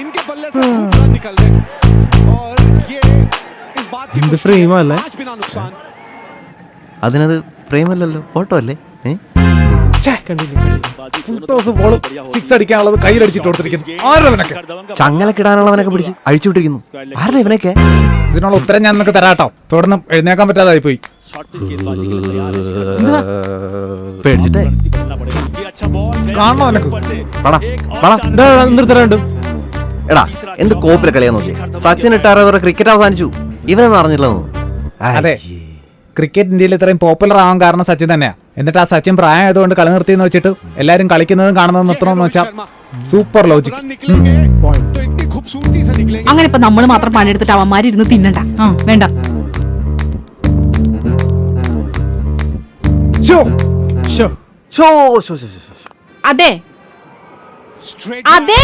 इनके बल्ले से खूब रन निकल रहे और ये इस बात की എന്ത് खुशी frame है, അല്ലേ? आज बिना नुकसान അതിനത് പ്രേമല്ലല്ലോ ഫോട്ടോ അല്ലേ a full toss ball six അടിക്കാനുള്ളത് കയ്യിലടിച്ചിട്ട് കൊടുത്തിരിക്കുന്നു ആരവനൊക്കെ ചങ്ങലക്കിടാനുള്ളവനൊക്കെ പിടിച്ച് അഴിച്ചുവിട്ടിരിക്കുന്നു ആരുടെ ഇവനൊക്കെ ഇതിനുള്ള ഉത്തരം ഞാൻ നിനക്ക് തരാട്ടോ ഇപ്പൊ ഇവിടുന്ന് എഴുന്നേക്കാൻ പറ്റാതായി പോയി പേടിച്ചിട്ടേ കാണണോ നിനക്ക് പടാ പടാ നിർത്തരണ്ട് എടാ എന്ത് കോപ്പിലെ കളിയാ നോക്കി സച്ചിൻ ഇട്ടാറോടെ ക്രിക്കറ്റ് അവസാനിച്ചു. ഇവനൊന്നും അറിഞ്ഞില്ലെന്ന് അതെ ക്രിക്കറ്റ് ഇന്ത്യയിൽ ഇത്രയും പോപ്പുലർ ആവാൻ കാരണം സച്ചിൻ തന്നെയാ. എന്നിട്ട് ആ സച്ചിൻ പ്രായമായതുകൊണ്ട് കളി നിർത്തിയെന്ന് വെച്ചിട്ട് എല്ലാരും കളിക്കുന്നതും കാണുന്നതും നിർത്തണമെന്ന് വെച്ചാൽ സൂപ്പർ ലോജിക് അങ്ങനെ ഇപ്പൊ നമ്മൾ മാത്രം പണിയെടുത്തിട്ട് അവന്മാരിരുന്ന് തിന്നണ്ട. ആ, വേണ്ട. അതെ. അതെ.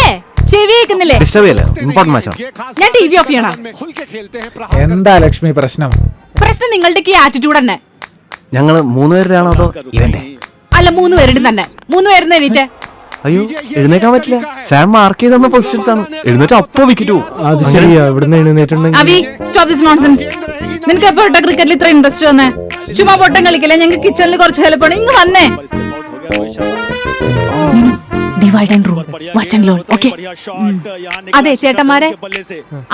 ചെവി കേൾക്കുന്നില്ലേ ഡിസ്റ്റർബ് ചെയ്യല്ലേ മാച്ചാണ് ഞാൻ ടി ഓഫ് ചെയ്യണം. എന്താ ലക്ഷ്മി പ്രശ്നം? പ്രശ്നം നിങ്ങളുടെ ഈ ആറ്റിറ്റ്യൂഡ് തന്നെ. ഞങ്ങൾ മൂന്നുപേരുടെയാണോ അതോ ഇവന്റെ? അല്ല മൂന്ന് പേരുടെ തന്നെ. മൂന്ന് പേരുന്ന എനിക്ക് അയ്യോ എഴുന്നേക്കാൻ പറ്റില്ല. സാം മാർക്ക് ചെയ്ത് തന്ന പൊസിഷൻസ് ആണ്. എഴുന്നേറ്റ് അപ്പോ വിക്കറ്റ് പോകും അത് ശരിയാ ഇവിടുന്ന് എഴുന്നേറ്റുണ്ടെങ്കിൽ അവി സ്റ്റോപ്പ് ദിസ് നോൺസെൻസ് നിനക്ക് എപ്പോ ക്രിക്കറ്റിൽ ഇത്ര ഇൻട്രസ്റ്റ് വന്നേ? ചുമ്മാ പൊട്ടം കളിക്കില്ല? ഞങ്ങൾക്ക് കിച്ചണിൽ കുറച്ച് ഹെൽപ്പ് ആണ് ഇങ്ങ് വന്നേ. ഡിവൈഡ് ആൻഡ് റൂൾ വച്ച് ആൻഡ് ലോൺ. ഓക്കെ. അതെ ചേട്ടന്മാരെ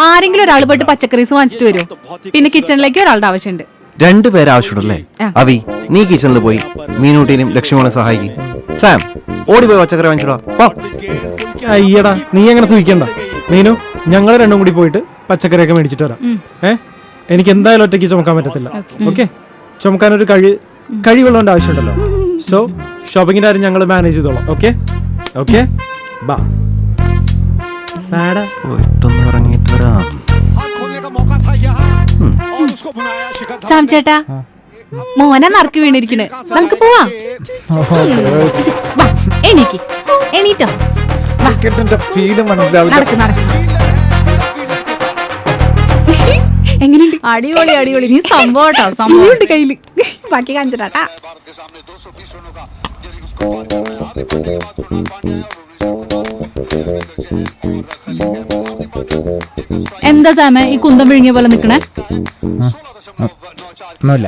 ആരെങ്കിലും ഒരാൾ പോയിട്ട് പച്ചക്കറീസ് വാങ്ങിച്ചിട്ട് വരും. പിന്നെ കിച്ചണിലേക്ക് ഒരാളുടെ ആവശ്യമുണ്ട്. രണ്ടുപേരെ ആവശ്യമുണ്ടല്ലേ. അവി നീ കിച്ചണിൽ പോയി. മീനൂട്ടിനും ലക്ഷ്മിയോളെ സഹായിക്കും. സാം ഓടിപ്പോയി പച്ചക്കറി വാങ്ങിച്ചിടാ. അയ്യടാ നീ അങ്ങനെ സൂചിക്കണ്ട മീനു ഞങ്ങൾ രണ്ടും കൂടി പോയിട്ട് പച്ചക്കറിയൊക്കെ മേടിച്ചിട്ട് വരാം. ഏ? എനിക്ക് എന്തായാലും ഒറ്റയ്ക്ക് ചുമക്കാൻ പറ്റത്തില്ല. ഓക്കെ. ചുമക്കാൻ ഒരു കഴി കഴിവുള്ളതുകൊണ്ട് ആവശ്യമുണ്ടല്ലോ. സോ ഷോപ്പിങ്ങിന്റെ കാര്യം ഞങ്ങൾ മാനേജ് ചെയ്തോളാം. Okay okay? ബാ. സാം ചേട്ടാ മോനെ നറുക്ക് വീണിരിക്കണ്. നമുക്ക് പോവാം. നടക്ക് നടക്ക്. എങ്ങനെയുണ്ട്? അടിപൊളി അടിപൊളി. നീ സംഭവം കയ്യിൽ. ബാക്കി കാണിച്ചിട്ടാട്ടാ എന്താ സാമ ഈ കുന്തം വിഴുങ്ങിയ പോലെ നിക്കണേ? ഒന്നുമില്ല.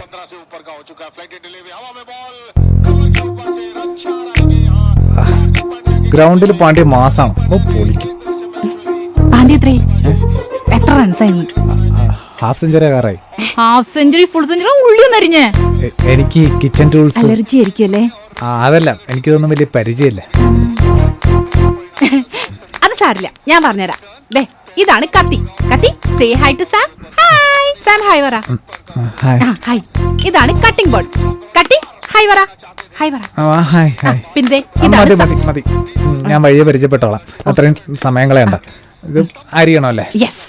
ഗ്രൗണ്ടിൽ പാണ്ഡ്യ മാസാണ്. പൊളിക്കും. പാണ്ഡ്യ എത്രേ എത്ര റൺസായിരുന്നു half century half century full century ഉള്ളി നരിഞ്ഞേ എനിക്ക് കിച്ചൺ ടൂൾസ് അലർജി ആയിരിക്കുമല്ലേ ആ അതല്ല എനിക്കിതൊന്നും വലിയ പരിചയമില്ല. അത് സാരില്ല ഞാൻ പറഞ്ഞുതരാം. ദേ ഇതാണ് കത്തി. കത്തി say hi to Sam hi Sam hi വറ ഹായ് ആ ഹായ് ഇതാണ് കട്ടിംഗ് ബോർഡ് കട്ടി ഹായ് വറ ഹായ് വറ ആ, ഹായ് ഹായ് പിന്നെ ആ, ഇതാണ് മതി മതി മതി. ഉം, ഞാൻ വഴിയെ പരിചയപ്പെട്ടോളാം. അത്രയും സമയം കളയണ്ട. ഇത് അരിയണോ അല്ലേ? യെസ്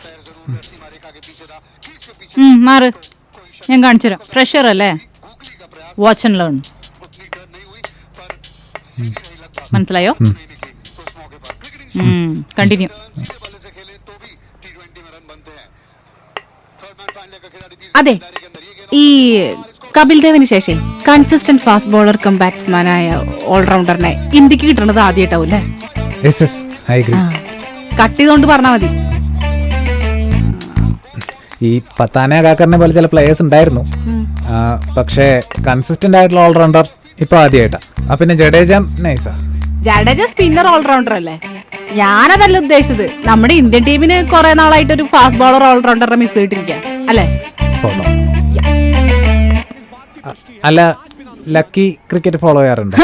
മാറ്. ഞാൻ കാണിച്ചു തരാം ഫ്രഷർ അല്ലേ? വാച്ച് ആൻഡ് ലേൺ മനസ്സിലായോ? കണ്ടിന്യൂ. അതെ ഈ കപിൽ ദേവിന് ശേഷം കൺസിസ്റ്റന്റ് ഫാസ്റ്റ് ബോളർ കം ബാറ്റ്സ്മാനായ ഓൾറൗണ്ടറിനെ ഇന്ത്യയ്ക്ക് കിട്ടുന്നത് ആദ്യമായിട്ടാവും അല്ലേ? കട്ട് ചെയ്തോണ്ട് പറഞ്ഞാൽ മതി. ഈ പത്താന കാക്കറിനെ പോലെ ചില പ്ലേയേഴ്സ് ഉണ്ടായിരുന്നു. പക്ഷേ കൺസിസ്റ്റന്റ് ആയിട്ടുള്ള ഓൾറൗണ്ടർ ഇപ്പൊ ആദ്യമായിട്ടാ ആ പിന്നെ ജഡേജ നൈസാ. ജഡേജ സ്പിന്നർ ഓൾറൗണ്ടർ അല്ലേ? ഞാനതല്ല ഉദ്ദേശിച്ചത്. നമ്മുടെ ഇന്ത്യൻ ടീമിന് കുറെ നാളായിട്ട് ഒരു ഫാസ്റ്റ് ബോളർ ഓൾറൗണ്ടറെ മിസ് ചെയ്തിട്ടിരിക്കുക അല്ലേ? അല്ല ലക്കി ക്രിക്കറ്റ് ഫോളോ ചെയ്യാറുണ്ട്.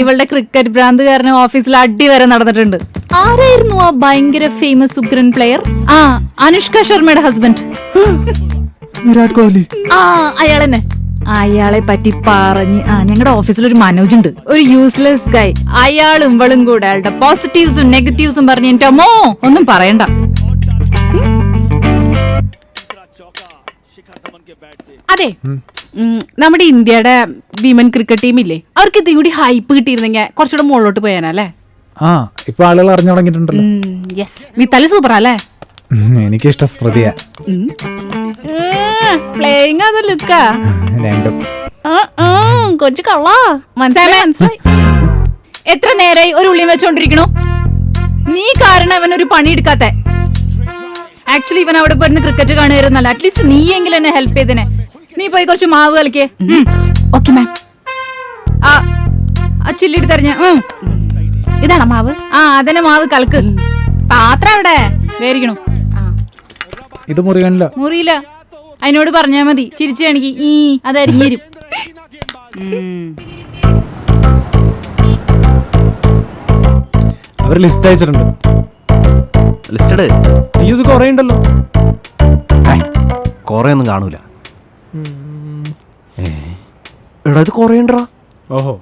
ഇവളുടെ ക്രിക്കറ്റ് ഭ്രാന്ത് കാരണം ഓഫീസിൽ അടി വരെ നടന്നിട്ടുണ്ട്. ആരായിരുന്നു ആ ഭയങ്കര ഫേമസ് ഉഗ്രൻ പ്ലെയർ ആ അനുഷ്ക ശർമ്മയുടെ ഹസ്ബൻഡ് വിരാട് കോഹ്ലി. ആ അയാളെന്നെ. അയാളെ പറ്റി പറഞ്ഞ് ആ ഞങ്ങളുടെ ഓഫീസിൽ ഒരു മനോജ് ഉണ്ട് ഒരു യൂസ്ലെസ് ഗൈ അയാളും ഇവളും കൂടെ അയാളുടെ പോസിറ്റീവ്സും നെഗറ്റീവ്സും പറഞ്ഞ് എന്റെ അമ്മോ ഒന്നും പറയണ്ട. അതെ ഉം, നമ്മുടെ ഇന്ത്യയുടെ വിമൻ ക്രിക്കറ്റ് ടീം ഇല്ലേ? അവർക്ക് ഇതും കൂടി ഹൈപ്പ് കിട്ടിയിരുന്നെങ്കിൽ കുറച്ചുകൂടെ മുകളിലോട്ട് പോയാനല്ലേ? ആ ഇപ്പൊ ആളുകൾ അറിഞ്ഞു തുടങ്ങിയിട്ടുണ്ടല്ലോ. യെസ് മിത്താലി സൂപ്പർ അല്ലേ? ഉം, എനിക്കിഷ്ടം സ്മൃതിയാ. പ്ലേയിങ് അത് ലുക്കാ. രണ്ടും. കൊച്ചു കള്ളാ. മനസ്സിലായി എത്ര നേരായി ഒരു ഉള്ളിയും വെച്ചോണ്ടിരിക്കണു? നീ കാരണം അവൻ ഒരു പണി എടുക്കാത്ത. ആക്ച്വലി ഇവൻ അവിടെ പോയിരുന്ന് ക്രിക്കറ്റ് കാണുമായിരുന്നല്ല അറ്റ്ലീസ്റ്റ് നീ എങ്കിലും എന്നെ ഹെൽപ്പ് ചെയ്തിനെ. നീ പോയി കുറച്ച് മാവ് കളിക്കേ. ഓക്കെ മാം ആ ആ ചില്ലിട്ട് തെരഞ്ഞ. ഇതാണോ മാവ്? ആ അതന്നെ മാവ് കലക്ക് പാത്രം അവിടെ വേരിക്കണു. ഇത് മുറിയില്ല മുറിയില്ല അതിനോട് പറഞ്ഞാ മതി. ചിരിച്ചു കാണിക്ക്. ഈ അത് അരിഞ്ഞിരും അവർ ലിസ്റ്റ് അയച്ചിട്ടുണ്ട്. ലിസ്റ്റഡ് അയ്യോ ഇത് കൊറേ ഉണ്ടല്ലോ. കൊറേ ഒന്നും കാണൂല. ഏ, എടാ ഇത് കൊറേ ഉണ്ടാ ഓഹോ.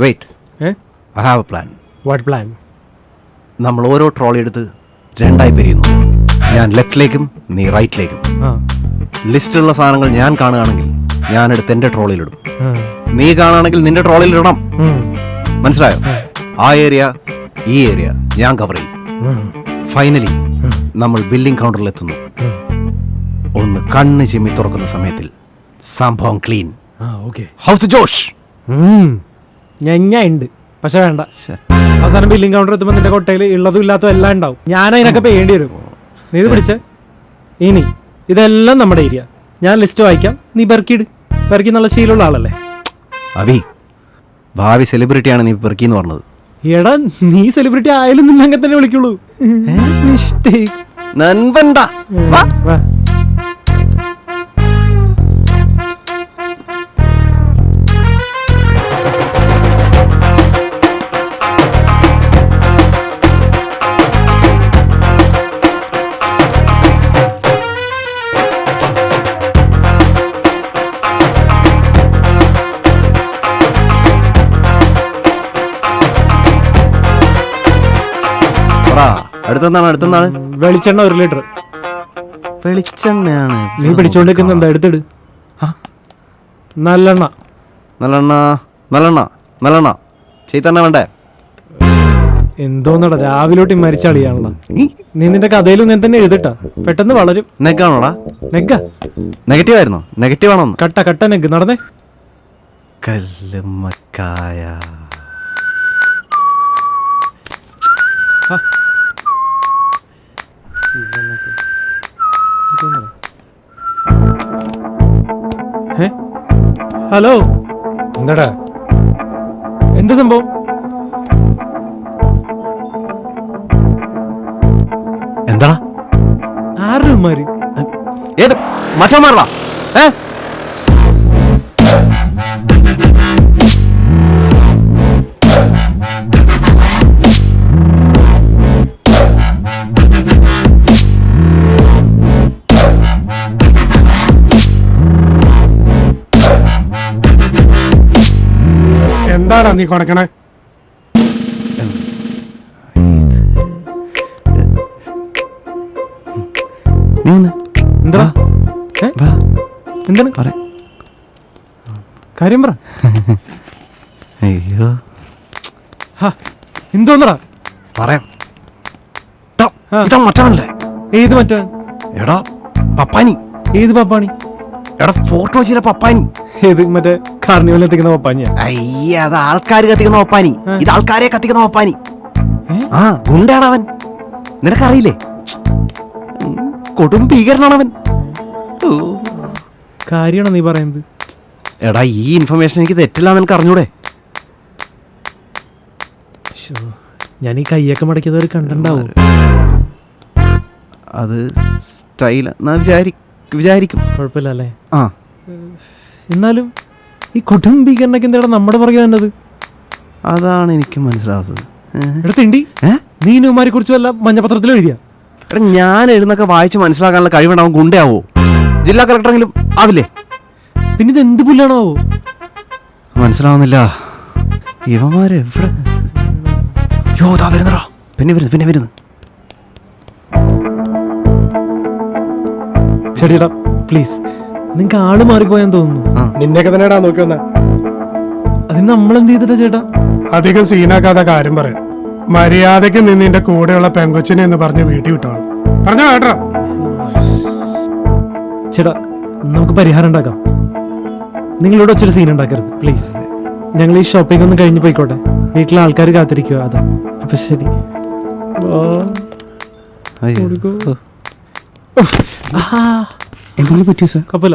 Wait I have a plan what plan നമ്മൾ ഓരോ ട്രോളി എടുത്ത് രണ്ടായി പിരിയുന്നു. ഞാൻ ലെഫ്റ്റിലേക്കും നീ റൈറ്റിലേക്കും. ലിസ്റ്റിലുള്ള സാധനങ്ങൾ ഞാൻ കാണുകയാണെങ്കിൽ ഞാൻ എടുത്ത് എന്റെ ട്രോളിലിടും. നീ കാണുകയാണെങ്കിൽ നിന്റെ ട്രോളിലിടണം ഇടണം മനസ്സിലായോ? ആ. ഏരിയ ഈ ഏരിയ ഞാൻ കവർ ചെയ്യും. ഫൈനലി നമ്മൾ ബില്ലിംഗ് കൗണ്ടറിൽ എത്തുന്നു. ഒന്ന് കണ്ണ് ചിമ്മി തുറക്കുന്ന സമയത്തിൽ സംഭവം ക്ലീൻ ഹൗസ് ജോഷ് ഞഞ്ഞ ഉണ്ട് പക്ഷെ വേണ്ട. അവസാനം ബില്ലിംഗ് കൗണ്ടർ എത്തുമ്പോൾ നിന്റെ കൊട്ടയിൽ ഉള്ളതും ഇല്ലാത്തതും എല്ലാം ഉണ്ടാവും. ഞാൻ അതിനൊക്കെ പേണ്ടി വരും നീ ഇത് പിടിച്ചേ? ഇനി ഇതെല്ലാം നമ്മുടെ ഏരിയ. ഞാൻ ലിസ്റ്റ് വായിക്കാം. നീ പെറുക്കിയിട്. പെറുക്കി നല്ല ശീലമുള്ള ആളല്ലേ? അഭി ഭാവി സെലിബ്രിറ്റിയാണ് നീ പെറുക്കിന്ന് പറഞ്ഞത്. എടാ നീ സെലിബ്രിറ്റി ആയാലും നിന്നെ അങ്ങനെ തന്നെ വിളിക്കുള്ളൂ. Mistake. നൻപണ്ട വാ. അടുത്തെന്താണ് അടുത്തെന്താണ്? വെളിച്ചെണ്ണ ഒരു ലിറ്റർ. വെളിച്ചെണ്ണയാണ്. നീ പിടിച്ചോണ്ടിരിക്കുന്ന എന്താ? എടുത്തിട്. നല്ലെണ്ണ. നല്ലെണ്ണ നല്ലെണ്ണ നല്ലെണ്ണ. ചെയ്തെണ്ണ വേണ്ടേ? എന്തോന്നടാ രാവിലോട്ട് മരിച്ചാളിയാണല്ലോ നീ നിന്റെ കഥയിലും ഞാൻ തന്നെ എഴുതിട്ടാ. പെട്ടെന്ന് വളരും. നെഗാണോടാ? നെഗ. നെഗറ്റീവ് ആയിരുന്നോ നെഗറ്റീവ് ആണോ കട്ട കട്ട നെഗ്. നടന്നേ. കല്ലുമ്മക്കായ ഹലോ? എന്താടാ? എന്താ സംഭവം? എന്താ? ആരുടെ മാറി ഏത്? മറ്റന്മാരടാ ഏ? എന്താടാ നീ കൊടുക്കണേ എന്താ എന്താണ്? പറയാം കാര്യം പറ. അയ്യോ. എന്തോന്നടാ? പറയാം. മറ്റാണല്ലേ. ഏത് മറ്റാ എടാ പപ്പാനി. ഏത് പപ്പാണി? എടാ ഫോട്ടോ ചെയ്ത പപ്പാനി. ഏത് മറ്റേ കാർണിവലിൽ എത്തിക്കുന്ന പപ്പാനിയാ. അയ്യ അത് ആൾക്കാർ കത്തിക്കുന്ന പപ്പാനി. ഇത് ആൾക്കാരെ കത്തിക്കുന്ന പപ്പാനി. ആ ഗുണ്ടാണ് അവൻ നിനക്കറിയില്ലേ? കൊടും ഭീകരനാണ് അവൻ. കാര്യമാണോ നീ പറയുന്നത്? എടാ ഈ ഇൻഫർമേഷൻ എനിക്ക് തെറ്റില്ലാന്ന് എനിക്ക് അറിഞ്ഞൂടെ? ഞാൻ ഈ കയ്യൊക്കെ മടക്കിയത് ഒരു കണ്ടുണ്ടാവും? അത് സ്റ്റൈൽ എന്നാ വിചാരിക്കും. കുഴപ്പമില്ല അല്ലേ? ആ. എന്നാലും ഈ കൊടുംബീകരണക്ക് എന്താ നമ്മുടെ പുറകെ വന്നത്? അതാണ് എനിക്ക് മനസ്സിലാവാത്തത്. എടുത്തിണ്ടി എടാ നീ കുറിച്ച് വല്ല മഞ്ഞപത്രത്തിൽ എഴുതിയ? എടാ ഞാൻ എഴുന്നൊക്കെ വായിച്ച് മനസ്സിലാക്കാനുള്ള കഴിവുണ്ടാവും ഗുണ്ടയാവോ? ജില്ലാ കളക്ടറെങ്കിലും ആവില്ലേ? പിന്നെ ഇത് എന്ത് പുല്ലാണോ? മനസ്സിലാവുന്നില്ല. വരുന്നടാ. പിന്നെ വരുന്നു പിന്നെ വരുന്നു. ചെടിയടാ പ്ലീസ് നിങ്ങക്ക് ആൾ മാറിപ്പോയെന്ന് തോന്നുന്നു. നിന്നെയൊക്കെ തന്നെടാ നോക്കി വന്ന അതിന് നമ്മൾ എന്ത് ചെയ്തിട്ടാ ചേട്ടാ? അധികം സീനാക്കാതെ കാര്യം പറയാം. മര്യാദയ്ക്ക് നിന്ന് നിന്റെ കൂടെയുള്ള പെങ്കൊച്ചിനെ എന്ന് പറഞ്ഞ് വീട്ടിൽ വിട്ടോളാം. പറഞ്ഞോ കേട്ടോ? ചേട്ടാ നമുക്ക് പരിഹാരം ഉണ്ടാക്കാം. നിങ്ങളോട് ഒച്ചൊരു സീൻ ഉണ്ടാക്കരുത് പ്ലീസ് ഞങ്ങൾ ഈ ഷോപ്പിംഗ് ഒന്ന് കഴിഞ്ഞ് പോയിക്കോട്ടെ. വീട്ടിലെ ആൾക്കാർ കാത്തിരിക്കുക അതാ. അപ്പൊ ശരി. ആ. എന്തെങ്കിലും പറ്റിയ സാർ കപ്പല.